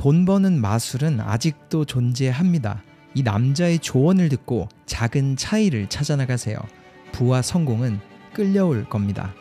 돈 버는 마술은 아직도 존재합니다. 이 남자의 조언을 듣고 작은 차이를 찾아나가세요. 부와 성공은 끌려올 겁니다.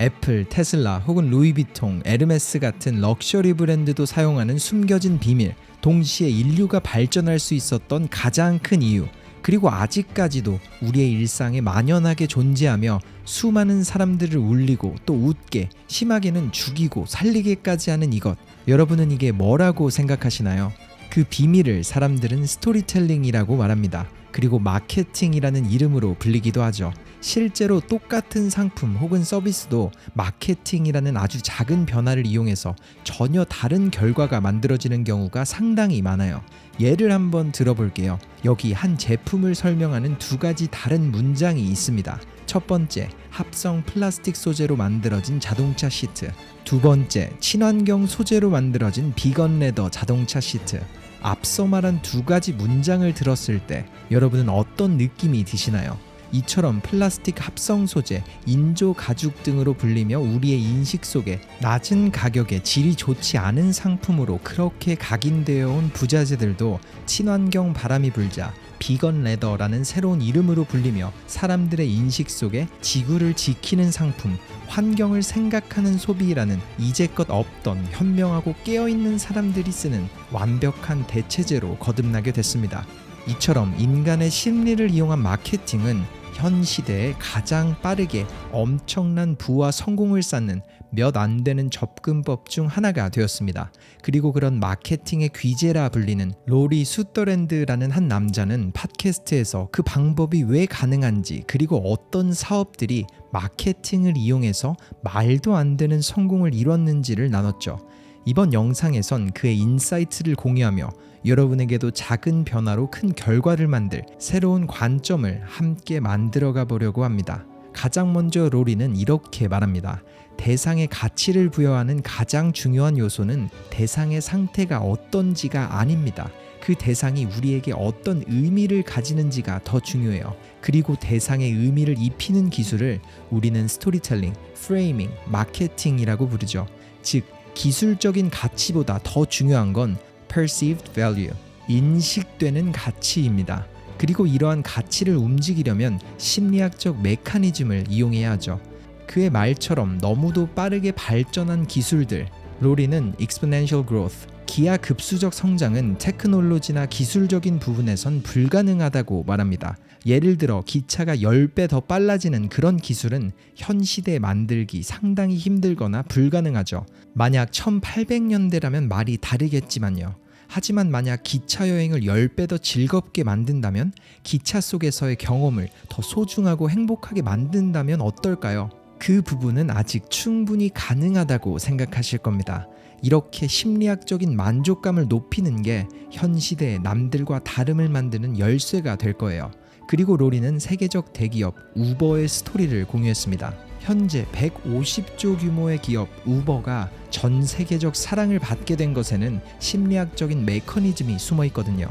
애플, 테슬라 혹은 루이비통, 에르메스 같은 럭셔리 브랜드도 사용하는 숨겨진 비밀, 동시에 인류가 발전할 수 있었던 가장 큰 이유, 그리고 아직까지도 우리의 일상에 만연하게 존재하며 수많은 사람들을 울리고 또 웃게, 심하게는 죽이고 살리게까지 하는 이것. 여러분은 이게 뭐라고 생각하시나요? 그 비밀을 사람들은 스토리텔링이라고 말합니다. 그리고 마케팅이라는 이름으로 불리기도 하죠. 실제로 똑같은 상품 혹은 서비스도 마케팅이라는 아주 작은 변화를 이용해서 전혀 다른 결과가 만들어지는 경우가 상당히 많아요. 예를 한번 들어볼게요. 여기 한 제품을 설명하는 두 가지 다른 문장이 있습니다. 첫 번째, 합성 플라스틱 소재로 만들어진 자동차 시트. 두 번째, 친환경 소재로 만들어진 비건 레더 자동차 시트. 앞서 말한 두 가지 문장을 들었을 때 여러분은 어떤 느낌이 드시나요? 이처럼 플라스틱 합성 소재, 인조 가죽 등으로 불리며 우리의 인식 속에 낮은 가격에 질이 좋지 않은 상품으로 그렇게 각인되어 온 부자재들도 친환경 바람이 불자 비건 레더라는 새로운 이름으로 불리며 사람들의 인식 속에 지구를 지키는 상품, 환경을 생각하는 소비라는 이제껏 없던 현명하고 깨어있는 사람들이 쓰는 완벽한 대체제로 거듭나게 됐습니다. 이처럼 인간의 심리를 이용한 마케팅은 현 시대에 가장 빠르게 엄청난 부와 성공을 쌓는 몇 안 되는 접근법 중 하나가 되었습니다. 그리고 그런 마케팅의 귀재라 불리는 로리 수더랜드라는 한 남자는 팟캐스트에서 그 방법이 왜 가능한지 그리고 어떤 사업들이 마케팅을 이용해서 말도 안 되는 성공을 이뤘는지를 나눴죠. 이번 영상에선 그의 인사이트를 공유하며 여러분에게도 작은 변화로 큰 결과를 만들 새로운 관점을 함께 만들어가 보려고 합니다. 가장 먼저 로리는 이렇게 말합니다. 대상의 가치를 부여하는 가장 중요한 요소는 대상의 상태가 어떤지가 아닙니다. 그 대상이 우리에게 어떤 의미를 가지는지가 더 중요해요. 그리고 대상의 의미를 입히는 기술을 우리는 스토리텔링, 프레이밍, 마케팅이라고 부르죠. 즉, 기술적인 가치보다 더 중요한 건 perceived value, 인식되는 가치입니다. 그리고 이러한 가치를 움직이려면 심리학적 메커니즘을 이용해야 하죠. 그의 말처럼 너무도 빠르게 발전한 기술들, 로리는 exponential growth, 기하급수적 성장은 테크놀로지나 기술적인 부분에선 불가능하다고 말합니다. 예를 들어 기차가 10배 더 빨라지는 그런 기술은 현 시대에 만들기 상당히 힘들거나 불가능하죠. 만약 1800년대라면 말이 다르겠지만요. 하지만 만약 기차 여행을 10배 더 즐겁게 만든다면 기차 속에서의 경험을 더 소중하고 행복하게 만든다면 어떨까요? 그 부분은 아직 충분히 가능하다고 생각하실 겁니다. 이렇게 심리학적인 만족감을 높이는 게 현 시대의 남들과 다름을 만드는 열쇠가 될 거예요. 그리고 로리는 세계적 대기업 우버의 스토리를 공유했습니다. 현재 150조 규모의 기업 우버가 전 세계적 사랑을 받게 된 것에는 심리학적인 메커니즘이 숨어 있거든요.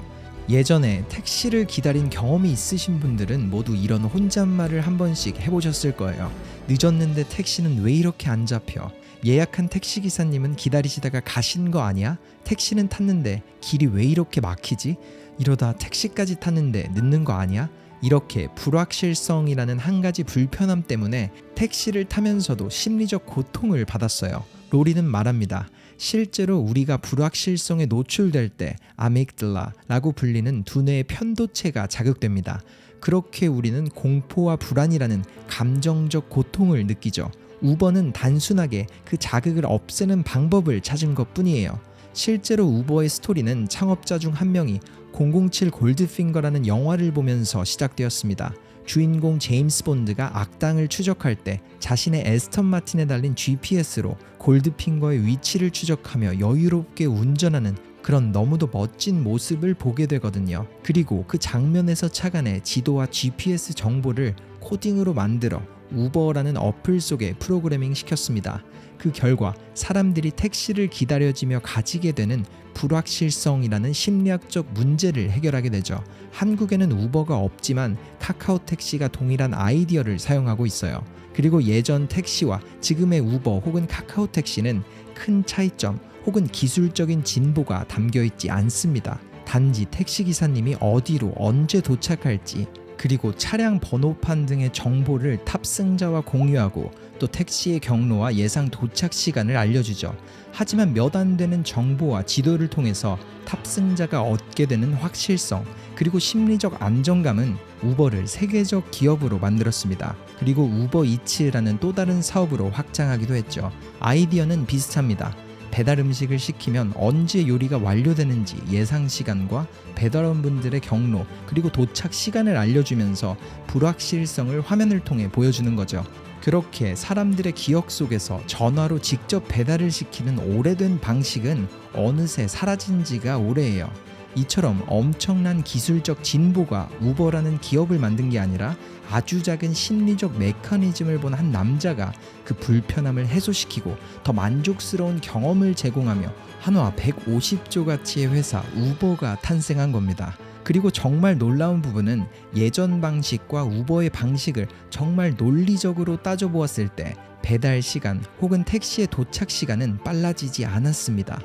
예전에 택시를 기다린 경험이 있으신 분들은 모두 이런 혼잣말을 한 번씩 해보셨을 거예요. 늦었는데 택시는 왜 이렇게 안 잡혀? 예약한 택시 기사님은 기다리시다가 가신 거 아니야? 택시는 탔는데 길이 왜 이렇게 막히지? 이러다 택시까지 탔는데 늦는 거 아니야? 이렇게 불확실성이라는 한 가지 불편함 때문에 택시를 타면서도 심리적 고통을 받았어요. 로리는 말합니다. 실제로 우리가 불확실성에 노출될 때 아믹들라라고 불리는 두뇌의 편도체가 자극됩니다. 그렇게 우리는 공포와 불안이라는 감정적 고통을 느끼죠. 우버는 단순하게 그 자극을 없애는 방법을 찾은 것 뿐이에요. 실제로 우버의 스토리는 창업자 중 한 명이 007 골드핑거라는 영화를 보면서 시작되었습니다. 주인공 제임스 본드가 악당을 추적할 때 자신의 에스턴 마틴에 달린 GPS로 골드핑거의 위치를 추적하며 여유롭게 운전하는 그런 너무도 멋진 모습을 보게 되거든요. 그리고 그 장면에서 착안해 지도와 GPS 정보를 코딩으로 만들어 우버라는 어플 속에 프로그래밍 시켰습니다. 그 결과 사람들이 택시를 기다려지며 가지게 되는 불확실성이라는 심리학적 문제를 해결하게 되죠. 한국에는 우버가 없지만 카카오 택시가 동일한 아이디어를 사용하고 있어요. 그리고 예전 택시와 지금의 우버 혹은 카카오 택시는 큰 차이점 혹은 기술적인 진보가 담겨 있지 않습니다. 단지 택시 기사님이 어디로 언제 도착할지 그리고 차량 번호판 등의 정보를 탑승자와 공유하고 또 택시의 경로와 예상 도착 시간을 알려주죠. 하지만 몇 안 되는 정보와 지도를 통해서 탑승자가 얻게 되는 확실성 그리고 심리적 안정감은 우버를 세계적 기업으로 만들었습니다. 그리고 우버 이츠라는 또 다른 사업으로 확장하기도 했죠. 아이디어는 비슷합니다. 배달 음식을 시키면 언제 요리가 완료되는지 예상 시간과 배달원분들의 경로 그리고 도착 시간을 알려주면서 불확실성을 화면을 통해 보여주는 거죠. 그렇게 사람들의 기억 속에서 전화로 직접 배달을 시키는 오래된 방식은 어느새 사라진 지가 오래예요. 이처럼 엄청난 기술적 진보가 우버라는 기업을 만든 게 아니라 아주 작은 심리적 메커니즘을 본 한 남자가 그 불편함을 해소시키고 더 만족스러운 경험을 제공하며 한화 150조 가치의 회사 우버가 탄생한 겁니다. 그리고 정말 놀라운 부분은 예전 방식과 우버의 방식을 정말 논리적으로 따져보았을 때 배달 시간 혹은 택시의 도착 시간은 빨라지지 않았습니다.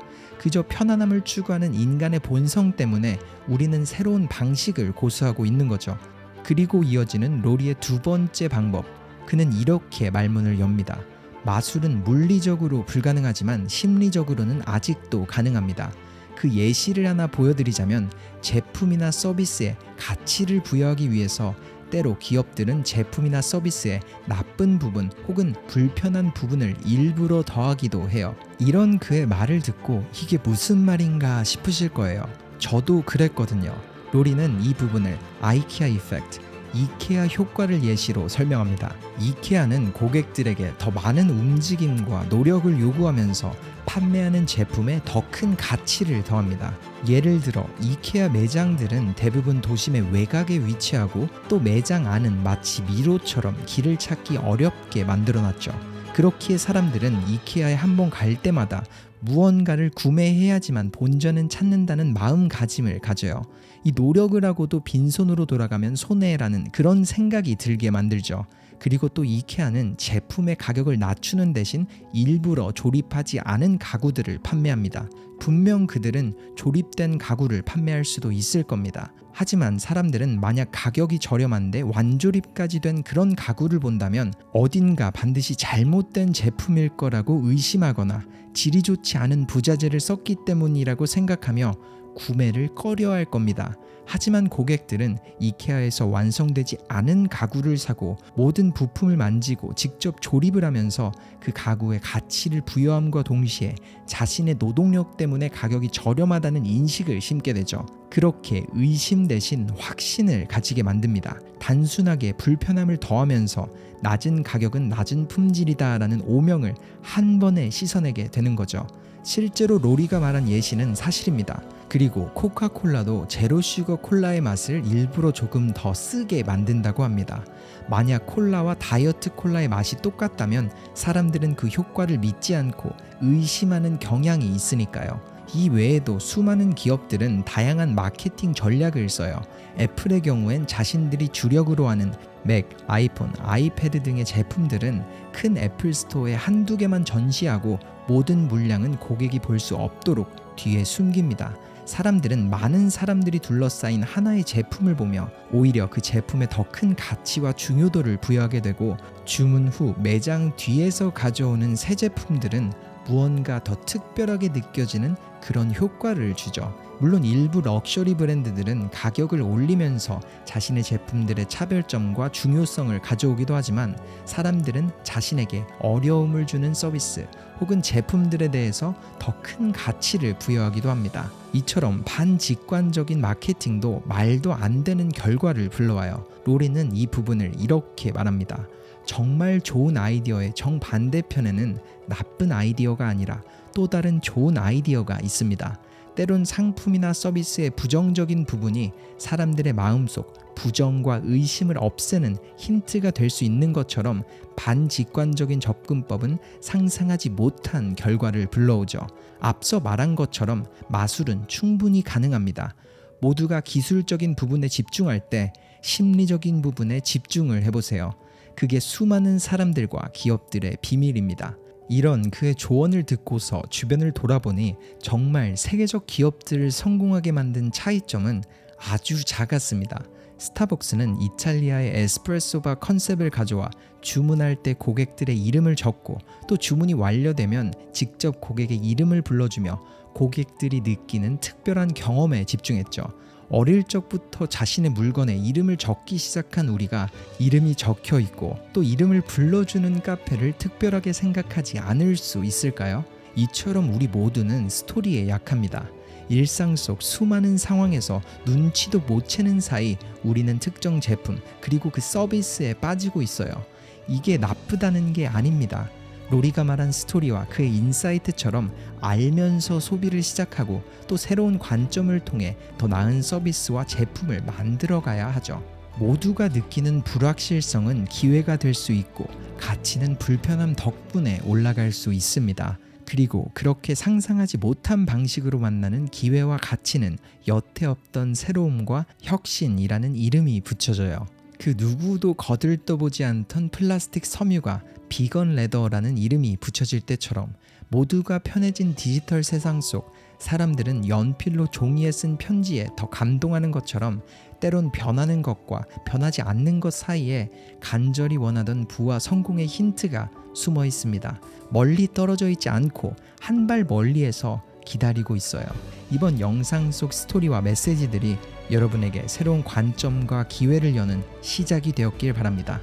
그저 편안함을 추구하는 인간의 본성 때문에 우리는 새로운 방식을 고수하고 있는 거죠. 그리고 이어지는 로리의 두 번째 방법. 그는 이렇게 말문을 엽니다. 마술은 물리적으로 불가능하지만 심리적으로는 아직도 가능합니다. 그 예시를 하나 보여드리자면 제품이나 서비스에 가치를 부여하기 위해서 때로 기업들은 제품이나 서비스의 나쁜 부분 혹은 불편한 부분을 일부러 더하기도 해요. 이런 그의 말을 듣고 이게 무슨 말인가 싶으실 거예요. 저도 그랬거든요. 로리는 이 부분을 아이케아 이펙트, 이케아 효과를 예시로 설명합니다. 이케아는 고객들에게 더 많은 움직임과 노력을 요구하면서 판매하는 제품에 더 큰 가치를 더합니다. 예를 들어 이케아 매장들은 대부분 도심의 외곽에 위치하고 또 매장 안은 마치 미로처럼 길을 찾기 어렵게 만들어 놨죠. 그렇기에 사람들은 이케아에 한 번 갈 때마다 무언가를 구매해야지만 본전은 찾는다는 마음가짐을 가져요. 이 노력을 하고도 빈손으로 돌아가면 손해라는 그런 생각이 들게 만들죠. 그리고 또 이케아는 제품의 가격을 낮추는 대신 일부러 조립하지 않은 가구들을 판매합니다. 분명 그들은 조립된 가구를 판매할 수도 있을 겁니다. 하지만 사람들은 만약 가격이 저렴한데 완조립까지 된 그런 가구를 본다면 어딘가 반드시 잘못된 제품일 거라고 의심하거나 질이 좋지 않은 부자재를 썼기 때문이라고 생각하며 구매를 꺼려 할 겁니다. 하지만 고객들은 이케아에서 완성되지 않은 가구를 사고 모든 부품을 만지고 직접 조립을 하면서 그 가구의 가치를 부여함과 동시에 자신의 노동력 때문에 가격이 저렴하다는 인식을 심게 되죠. 그렇게 의심 대신 확신을 가지게 만듭니다. 단순하게 불편함을 더하면서 낮은 가격은 낮은 품질이다라는 오명을 한 번에 씻어내게 되는 거죠. 실제로 로리가 말한 예시는 사실입니다. 그리고 코카콜라도 제로 슈거 콜라의 맛을 일부러 조금 더 쓰게 만든다고 합니다. 만약 콜라와 다이어트 콜라의 맛이 똑같다면 사람들은 그 효과를 믿지 않고 의심하는 경향이 있으니까요. 이 외에도 수많은 기업들은 다양한 마케팅 전략을 써요. 애플의 경우엔 자신들이 주력으로 하는 맥, 아이폰, 아이패드 등의 제품들은 큰 애플 스토어에 한두 개만 전시하고 모든 물량은 고객이 볼 수 없도록 뒤에 숨깁니다. 사람들은 많은 사람들이 둘러싸인 하나의 제품을 보며 오히려 그 제품에 더 큰 가치와 중요도를 부여하게 되고 주문 후 매장 뒤에서 가져오는 새 제품들은 무언가 더 특별하게 느껴지는 그런 효과를 주죠. 물론 일부 럭셔리 브랜드들은 가격을 올리면서 자신의 제품들의 차별점과 중요성을 가져오기도 하지만 사람들은 자신에게 어려움을 주는 서비스 혹은 제품들에 대해서 더 큰 가치를 부여하기도 합니다. 이처럼 반직관적인 마케팅도 말도 안 되는 결과를 불러와요. 로리는 이 부분을 이렇게 말합니다. 정말 좋은 아이디어의 정반대편에는 나쁜 아이디어가 아니라 또 다른 좋은 아이디어가 있습니다. 때론 상품이나 서비스의 부정적인 부분이 사람들의 마음속 부정과 의심을 없애는 힌트가 될 수 있는 것처럼 반직관적인 접근법은 상상하지 못한 결과를 불러오죠. 앞서 말한 것처럼 마술은 충분히 가능합니다. 모두가 기술적인 부분에 집중할 때 심리적인 부분에 집중을 해보세요. 그게 수많은 사람들과 기업들의 비밀입니다. 이런 그의 조언을 듣고서 주변을 돌아보니 정말 세계적 기업들을 성공하게 만든 차이점은 아주 작았습니다. 스타벅스는 이탈리아의 에스프레소바 컨셉을 가져와 주문할 때 고객들의 이름을 적고 또 주문이 완료되면 직접 고객의 이름을 불러주며 고객들이 느끼는 특별한 경험에 집중했죠. 어릴 적부터 자신의 물건에 이름을 적기 시작한 우리가 이름이 적혀 있고 또 이름을 불러주는 카페를 특별하게 생각하지 않을 수 있을까요? 이처럼 우리 모두는 스토리에 약합니다. 일상 속 수많은 상황에서 눈치도 못 채는 사이 우리는 특정 제품 그리고 그 서비스에 빠지고 있어요. 이게 나쁘다는 게 아닙니다. 로리가 말한 스토리와 그의 인사이트처럼 알면서 소비를 시작하고 또 새로운 관점을 통해 더 나은 서비스와 제품을 만들어 가야 하죠. 모두가 느끼는 불확실성은 기회가 될 수 있고 가치는 불편함 덕분에 올라갈 수 있습니다. 그리고 그렇게 상상하지 못한 방식으로 만나는 기회와 가치는 여태 없던 새로움과 혁신이라는 이름이 붙여져요. 그 누구도 거들떠보지 않던 플라스틱 섬유가 비건 레더라는 이름이 붙여질 때처럼 모두가 편해진 디지털 세상 속 사람들은 연필로 종이에 쓴 편지에 더 감동하는 것처럼 때론 변하는 것과 변하지 않는 것 사이에 간절히 원하던 부와 성공의 힌트가 숨어 있습니다. 멀리 떨어져 있지 않고 한 발 멀리에서 기다리고 있어요. 이번 영상 속 스토리와 메시지들이 여러분에게 새로운 관점과 기회를 여는 시작이 되었길 바랍니다.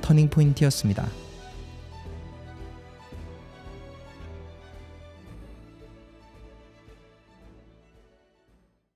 터닝 포인트였습니다.